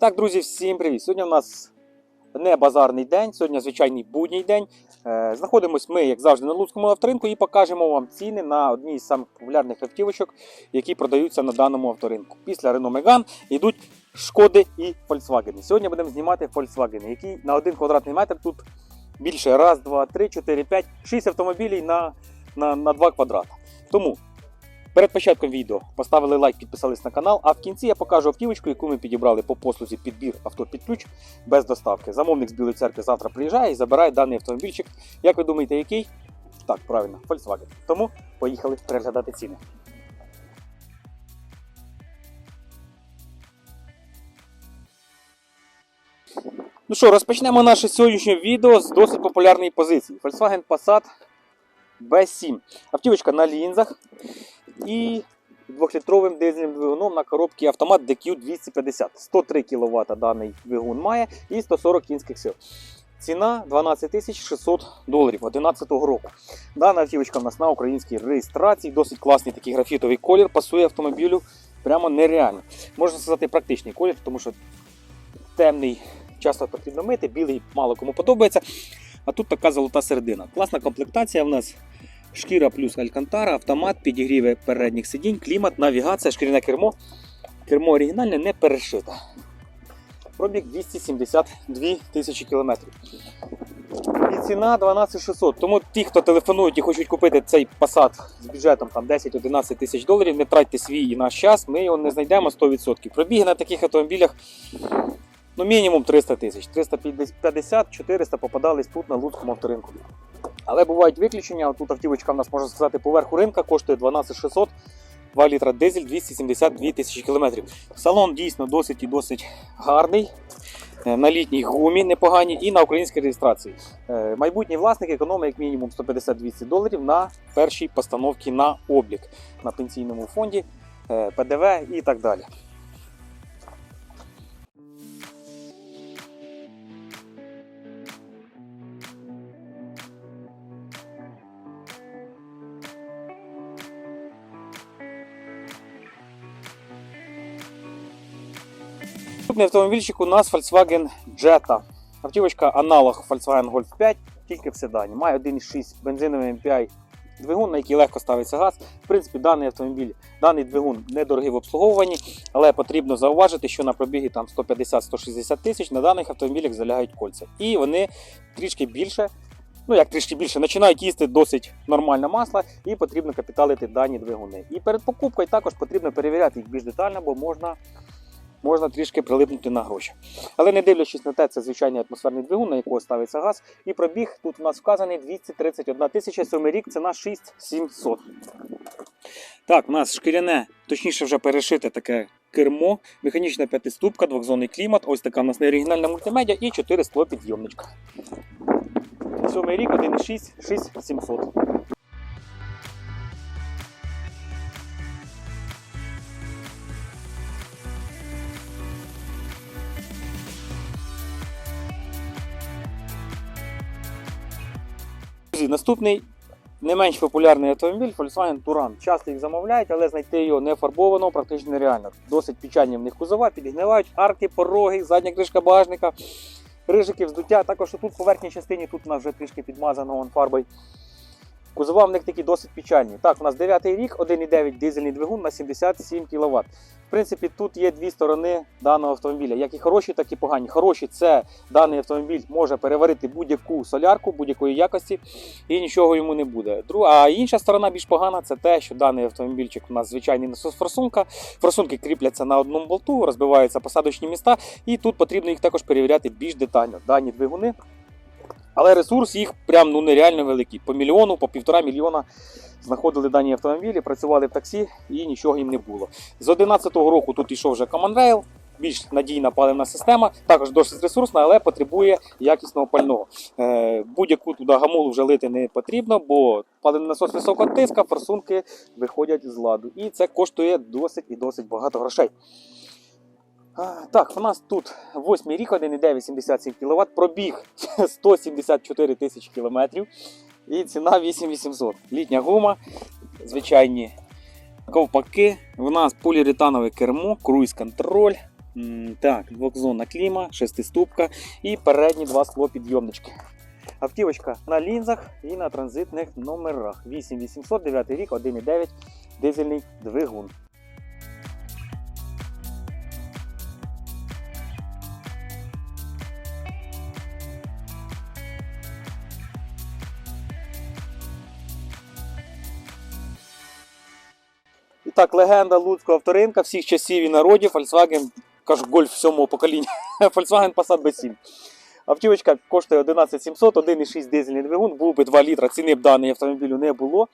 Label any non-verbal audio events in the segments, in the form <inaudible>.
Так, друзі, всім привіт! Сьогодні у нас не базарний день, сьогодні звичайний будній день. Е, Знаходимось ми, як завжди, на Луцькому авторинку і покажемо вам ціни на одні з самих популярних автівочок, які продаються на даному авторинку. Після Renault Megane йдуть Шкоди і Volkswagen. Сьогодні будемо знімати Volkswagen, який на один квадратний метр тут більше раз, два, три, чотири, п'ять, шість автомобілів на, на, на два квадрата. Тому Перед початком відео поставили лайк, підписались на канал, а в кінці я покажу автівочку, яку ми підібрали по послузі підбір авто під ключ без доставки. Замовник з Білої церкви завтра приїжджає і забирає даний автомобільчик. Як ви думаєте, який? Так, правильно, Volkswagen. Тому поїхали переглядати ціни. Ну що, розпочнемо наше сьогоднішнє відео з досить популярної позиції. Volkswagen Passat B7. Автівочка на лінзах і 2-літровим дизельним двигуном на коробці автомат DQ250. 103 кВт даний двигун має і 140 кінських сил. Ціна 12 600 доларів 2011 року. Дана автівочка в нас на українській реєстрації. Досить класний такий графітовий колір. Пасує автомобілю прямо нереально. Можна сказати, практичний колір, тому що темний часто потрібно мити, білий мало кому подобається. А тут така золота середина. Класна комплектація в нас. Шкіра плюс алькантара, автомат, підігріви передніх сидінь, клімат, навігація, шкіряне кермо. Кермо оригінальне не перешите. Пробіг 272 тисячі кілометрів. І ціна 12600. Тому ті, хто телефонують і хочуть купити цей Passat з бюджетом там 10-11 тисяч доларів, не тратьте свій і наш час, ми його не знайдемо 100%. Пробіги на таких автомобілях ну, мінімум 300 тисяч. 350-400 попадались тут на Луцькому авторинку. Але бувають виключення. Тут автівочка в нас можна сказати поверху ринка, коштує 12600, 2 літра дизель, 272 тисячі кілометрів. Салон дійсно досить і досить гарний. е, На літній гумі непогані і на українській реєстрації. Е, Майбутній власник економить як мінімум 150-200 доларів на першій постановці на облік на пенсійному фонді, е, ПДВ і так далі. Наступний автомобільчик у нас Volkswagen Jetta. Автівочка аналог Volkswagen Golf 5, тільки в седані. Має 1,6 бензиновий MPI двигун, на який легко ставиться газ. В принципі, даний автомобіль, даний двигун недорогий в обслуговуванні, але потрібно зауважити, що на пробігі там 150-160 тисяч на даних автомобілях залягають кольця. І вони трішки більше. Ну, як трішки більше, починають їсти досить нормальне масло і потрібно капіталити дані двигуни. І перед покупкою також потрібно перевіряти їх більш детально, бо можна можна трішки прилипнути на гроші. Але не дивлячись на те, це звичайний атмосферний двигун, на якого ставиться газ. І пробіг тут у нас вказаний 231 тисяча, сьомий рік, ціна 6700. Так, у нас шкіряне, точніше вже перешите таке кермо, механічна п'ятиступка, двохзонний клімат, ось така у нас неоригінальна мультимедіа і 4 склопідйомничка. Сьомий рік, 1,6, 6700. Друзі, наступний не менш популярний автомобіль Volkswagen Touran. Часто їх замовляють, але знайти його не фарбовано практично нереально. Досить печальні в них кузова, підгнивають арки, пороги, задня кришка багажника, рижики, вздуття. Також тут по верхній частині тут у нас вже трішки підмазано фарбою. Кузова в них такі досить печальні. Так, у нас 9 рік, 1,9 дизельний двигун на 77 кВт. В принципі, тут є дві сторони даного автомобіля, як і хороші, так і погані. Хороші це даний автомобіль може переварити будь-яку солярку, будь-якої якості і нічого йому не буде. А інша сторона більш погана це те, що даний автомобільчик у нас звичайний насос форсунка. Форсунки кріпляться на одному болту, розбиваються посадочні міста, і тут потрібно їх також перевіряти більш детально. Дані двигуни. Але ресурс їх прям ну нереально великий. По мільйону, по півтора мільйона знаходили дані автомобілі, працювали в таксі і нічого їм не було. З 2011 року тут йшов вже Common Rail, більш надійна паливна система, також досить ресурсна, але потребує якісного пального. Е, будь-яку туди гамулу вже лити не потрібно, бо паливний насос високого тиска, форсунки виходять з ладу. І це коштує досить і досить багато грошей. Так, у нас тут 8 рік, 1,9, 77 кВт, пробіг <laughs> 174 тисячі кілометрів і ціна 8800. Літня гума, звичайні ковпаки. У нас поліуретанове кермо, круїз-контроль, Так, двохзонна кліма, шестиступка і передні два склопідйомнички. Автівочка на лінзах і на транзитних номерах. 8800, 9 рік, 1,9 дизельний двигун. Так, легенда Луцького авторинка всіх часів і народів Volkswagen, кажу, Golf 7 покоління. <laughs> Volkswagen Passat B7. Автівочка коштує 11700, 1,6 дизельний двигун, був би 2 літра, ціни б даний автомобілю не було.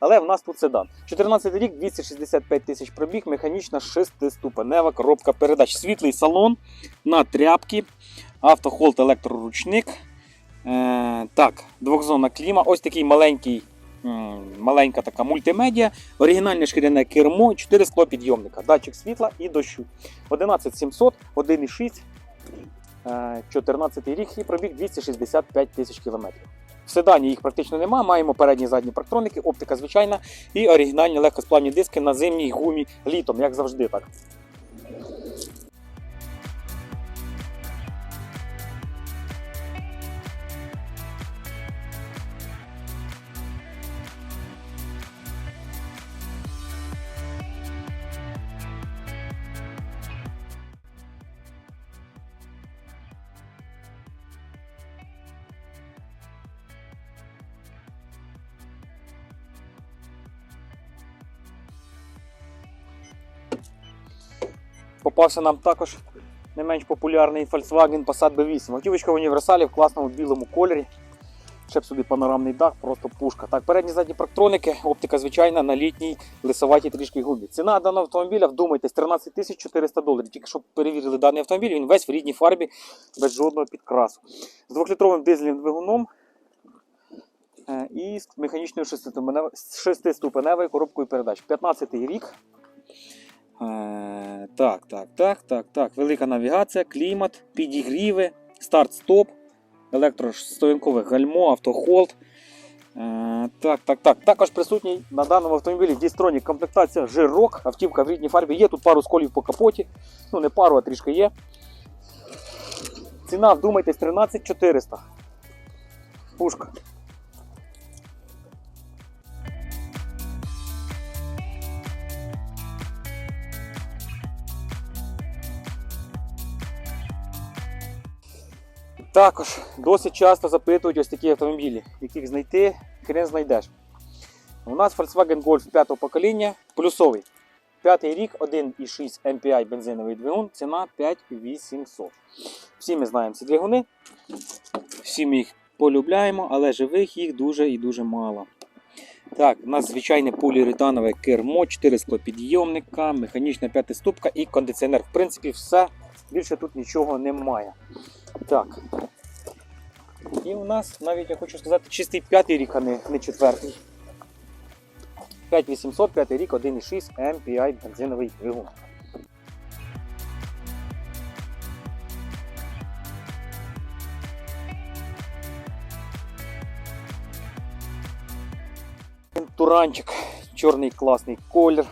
Але в нас тут седан. 14 рік, 265 тисяч пробіг, механічна шестиступенева коробка передач. Світлий салон на тряпки, автохолд електроручник. Е, так, двохзонна кліма. Ось такий маленький, маленька така мультимедіа. Оригінальне шкіряне кермо, 4 склопідйомника, датчик світла і дощу. 11700, 1,6, е, 14 рік і пробіг 265 тисяч кілометрів. В седані їх практично немає. Маємо передні задні парктроники, оптика звичайна і оригінальні легкосплавні диски на зимній гумі літом, як завжди так. Попався нам також не менш популярний Volkswagen Passat B8. Автівочка в універсалі в класному білому кольорі. Ще б собі панорамний дах, просто пушка. Так, передні задні парктроники, оптика звичайна на літній лисоватій трішки гумі. Ціна даного автомобіля, вдумайтесь, 13 400 доларів. Тільки щоб перевірили даний автомобіль, він весь в рідній фарбі без жодного підкрасу. З двохлітровим дизельним двигуном е, і з механічною шестиступеневою- шестиступеневою коробкою передач. 15 рік. Е, так, так, так, так, так. Велика навігація, клімат, підігріви, старт-стоп, електростоянкове гальмо, автохолд. Е, так, так, так. Також присутній на даному автомобілі D-Stronік комплектація жирок, автівка в рідній фарбі. Є тут пару сколів по капоті. Ну, не пару, а трішки є. Ціна, вдумайтесь, 13400. Пушка. Також досить часто запитують ось такі автомобілі, яких знайти, хрен знайдеш. У нас Volkswagen Golf 5 покоління, плюсовий. П'ятий рік, 1,6 MPI бензиновий двигун, ціна 5800. Всі ми знаємо ці двигуни, всі ми їх полюбляємо, але живих їх дуже і дуже мало. Так, у нас звичайне поліуретанове кермо, 4 склопідйомника, механічна п'ятиступка і кондиціонер. В принципі, все. Більше тут нічого немає. Так. І у нас навіть я хочу сказати чистий п'ятий рік, а не, не четвертий. 5800, п'ятий рік, 1,6 MPI бензиновий двигун. Туранчик, чорний класний колір.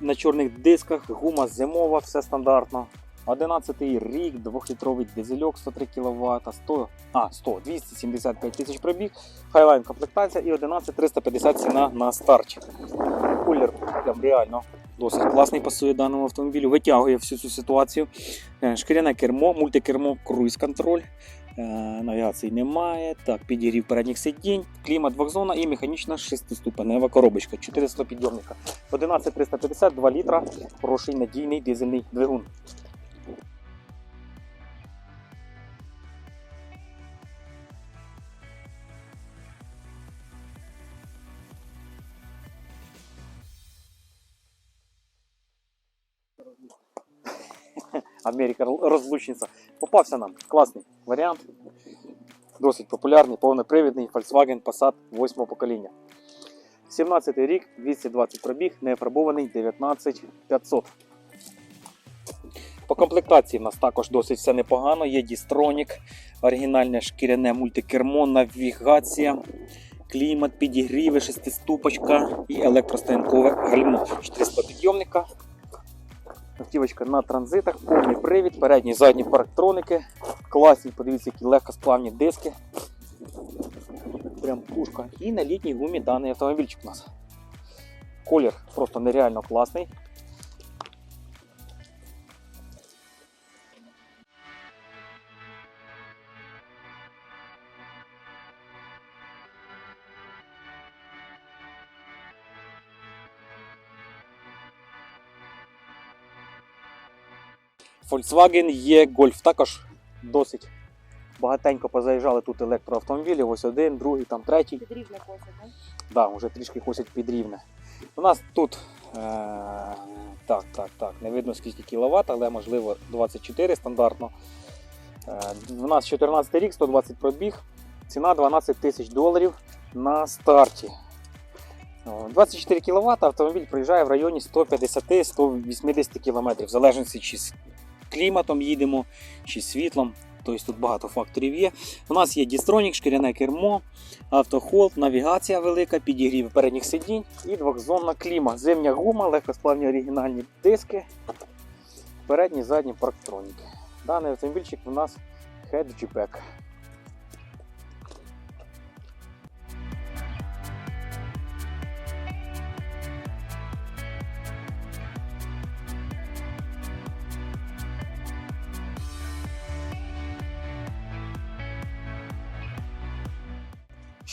На чорних дисках, гума зимова, все стандартно. 11 рік, 2-літровий дизельок, 103 кВт, 100, а, 100, 275 тисяч пробіг, хайлайн комплектація і 11 350 ціна на старті. Кулер прям реально досить класний пасує даному автомобілю, витягує всю цю ситуацію. Е, Шкіряне кермо, мультикермо, круїз-контроль. Е, Навігації немає. Так, підігрів передніх сидінь, клімат двохзона і механічна шестиступенева коробочка. 400 підйомника. 11350, 2 літра, хороший надійний дизельний двигун. <laughs> Америка розлучниця. Попався нам класний варіант. Досить популярний, повнопривідний Volkswagen Passat 8 покоління. 17 рік, 220 пробіг, неопробований 19500. По комплектації в нас також досить все непогано. Є Дістронік, оригінальне шкіряне мультикермо, навігація, клімат, підігріви, шестиступочка і електростоянкове гальмо. 400 підйомника. Автівочка на транзитах, повний привід, передні і задні парктроники, класні, подивіться, які легкосплавні диски. Прям пушка. І на літній гумі даний автомобільчик у нас. Колір просто нереально класний. Volkswagen є Golf також досить багатенько позаїжджали тут електроавтомобілів. Ось один, другий, там третій. Підрівне косить, так? Да, вже трішки косять під рівне. У нас тут е- так, так, так, не видно скільки кіловат, але можливо 24 стандартно. Е- у нас 14 рік, 120 пробіг, ціна 12 тисяч доларів на старті. 24 кВт автомобіль проїжджає в районі 150-180 км, в залежності чи кліматом їдемо, чи світлом. Тобто тут багато факторів є. У нас є дістронік, шкіряне кермо, автохолд, навігація велика, підігрів передніх сидінь і двохзонна кліма. Зимня гума, легкосплавні оригінальні диски, передні задні парктроніки. Даний автомобільчик у нас хеджбек.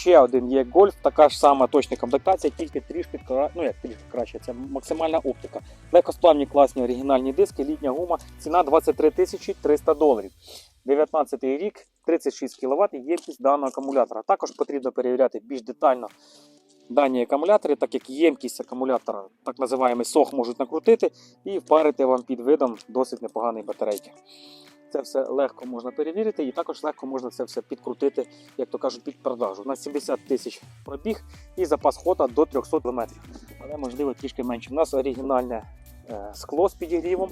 Ще один є гольф, така ж сама точна комплектація, тільки трішки ну як трішки краще. Це максимальна оптика. Легкосплавні класні оригінальні диски, літня гума, ціна 23 тисячі 300 доларів. 19 рік, 36 кВт ємкість даного акумулятора. Також потрібно перевіряти більш детально дані акумулятори, так як ємкість акумулятора, так називаємо сох, можуть накрутити і впарити вам під видом досить непоганої батарейки. Це все легко можна перевірити і також легко можна це все підкрутити, як то кажуть, під продажу. На 70 тисяч пробіг і запас хода до 300 км. Але можливо трішки менше. У нас оригінальне е, скло з підігрівом.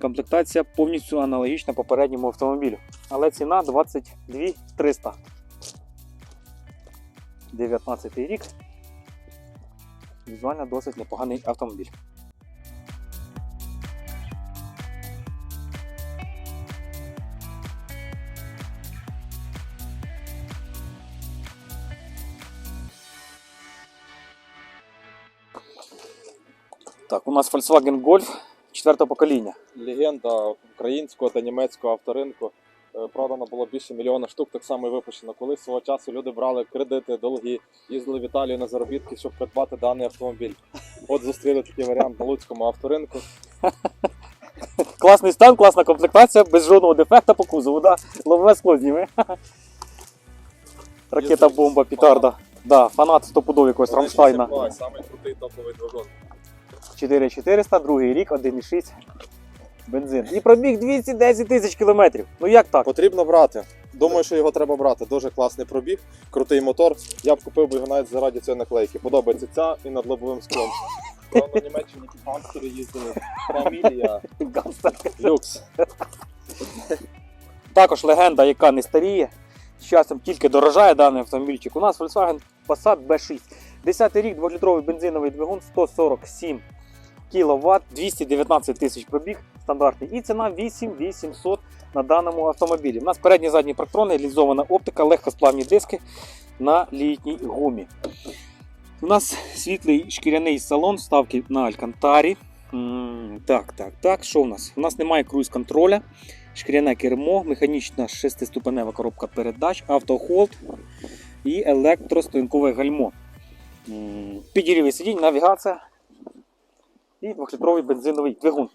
Комплектація повністю аналогічна попередньому автомобілю. Але ціна 22 300. 19 рік. Візуально досить непоганий автомобіль. Так, у нас Volkswagen Golf 4 покоління. легенда українського та німецького авторинку. Е, Продано було більше мільйона штук, так само і випущено. Колись свого часу люди брали кредити, долги, їздили в Італію на заробітки, щоб придбати даний автомобіль. От зустріли такий варіант на Луцькому авторинку. <laughs> Класний стан, класна комплектація, без жодного дефекта по кузову, да? лобове скло зніме. Ракета бомба, петарда. Да, фанат стопудов якогось Рамштайна. Самий крутий топовий двигун. 4400, другий рік, 1,6 бензин. І пробіг 210 тисяч кілометрів. Ну як так? Потрібно брати. Думаю, що його треба брати. Дуже класний пробіг, крутий мотор. Я б купив би його навіть заради цієї наклейки. Подобається ця і над лобовим склом. Правда, в Німеччині ті гангстери їздили. Фамілія, люкс. Також легенда, яка не старіє. З часом тільки дорожає даний автомобільчик. У нас Volkswagen Passat B6. 10 рік, 2-літровий бензиновий двигун, 147 кВт, 219 тисяч пробіг стандартний. І ціна 8800 на даному автомобілі. У нас передні задні парктрони, лізована оптика, легкосплавні диски на літній гумі. У нас світлий шкіряний салон, вставки на Алькантарі. Так, так, так. Що у нас? У нас немає круїз-контроля, шкіряне кермо, механічна шестиступенева коробка передач, автохолд і електростоянкове гальмо. М, Підігріві сидінь, навігація і 2-літровий бензиновий двигун.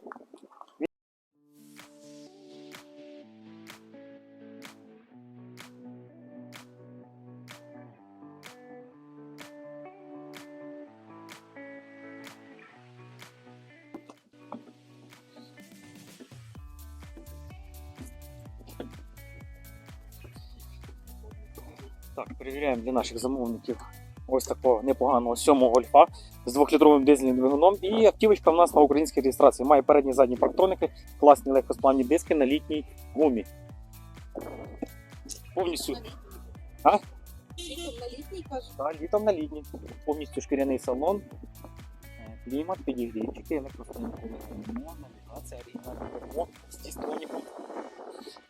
Так, перевіряємо для наших замовників ось такого непоганого сьомого гольфа з 2-літровим дизельним двигуном. І автівочка в нас на українській реєстрації. Має передні задні парктроники, класні легкосплавні диски на літній гумі. Повністю А? Літом на літній кажуть. та, літом на літній. Повністю шкіряний салон. Е, клімат, підігрівчики, електростанкове кермо, навігація, оригінальне кермо, стістоні.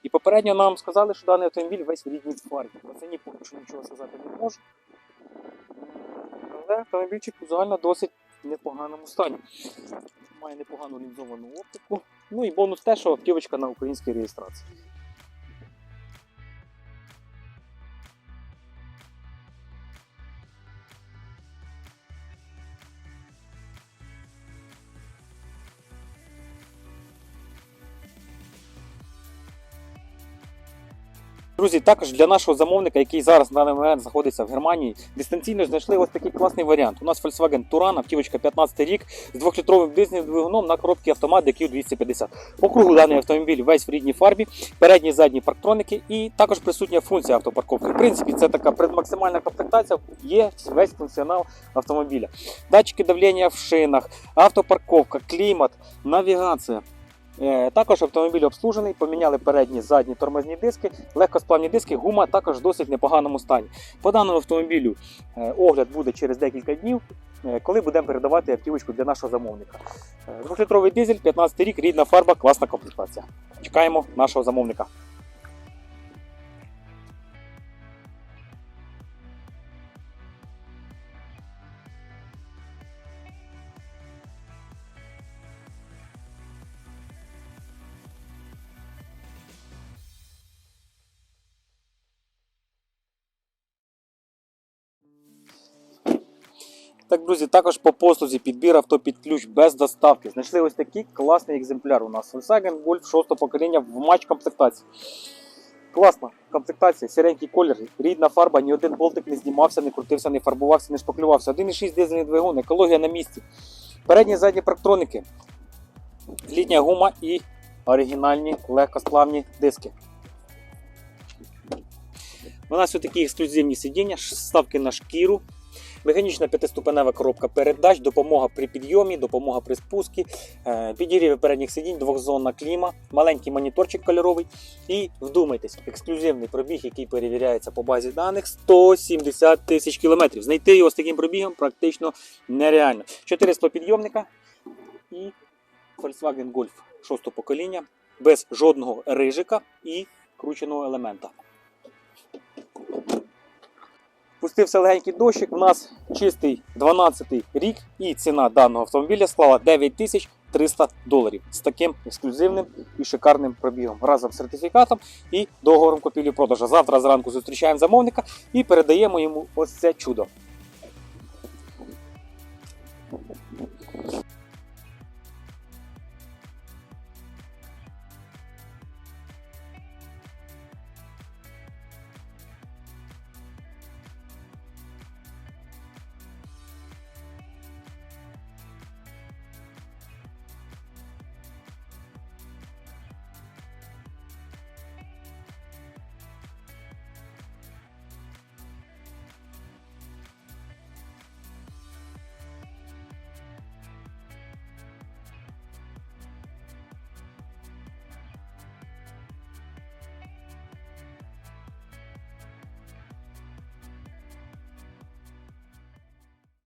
І попередньо нам сказали, що даний автомобіль весь в рідній фарбі. Про це ні поки що нічого сказати не можу. Але автомобільчик загально досить непоганому стані. Має непогану лінзовану оптику. Ну і бонус те, що автівочка на українській реєстрації. Друзі, також для нашого замовника, який зараз на даний момент знаходиться в Германії, дистанційно знайшли ось такий класний варіант. У нас Volkswagen Touran, автівочка 15 рік з двохлітровим дизельним двигуном на коробці автомат DQ 250. По кругу даний автомобіль весь в рідній фарбі, передні і задні парктроники і також присутня функція автопарковки. В принципі, це така предмаксимальна комплектація, є весь функціонал автомобіля. Датчики давлення в шинах, автопарковка, клімат, навігація. Е, Також автомобіль обслужений, поміняли передні задні тормозні диски, легкосплавні диски, гума також в досить непоганому стані. По даному автомобілю е, огляд буде через декілька днів, е, коли будемо передавати автівочку для нашого замовника. Двохлітровий дизель, 15 рік, рідна фарба, класна комплектація. Чекаємо нашого замовника. Так, друзі, також по послузі підбір авто під ключ без доставки. Знайшли ось такий класний екземпляр у нас. Volkswagen Golf 6 покоління в матч комплектації. Класна комплектація, сіренький колір, рідна фарба, ні один болтик не знімався, не крутився, не фарбувався, не шпаклювався. 1,6 дизельний двигун, екологія на місці. Передні задні парктроники, літня гума і оригінальні легкосплавні диски. У нас ось такі ексклюзивні сидіння, ставки на шкіру, Механічна п'ятиступенева коробка передач, допомога при підйомі, допомога при спуску, е, передніх сидінь, двохзонна кліма, маленький моніторчик кольоровий. І вдумайтесь, ексклюзивний пробіг, який перевіряється по базі даних 170 тисяч кілометрів. Знайти його з таким пробігом практично нереально. 400 підйомника і Volkswagen Golf 6 покоління без жодного рижика і крученого елемента. Пустився легенький дощик. У нас чистий 12 рік, і ціна даного автомобіля склала 9300 доларів з таким ексклюзивним і шикарним пробігом разом з сертифікатом і договором купівлі продажу. Завтра зранку зустрічаємо замовника і передаємо йому ось це чудо.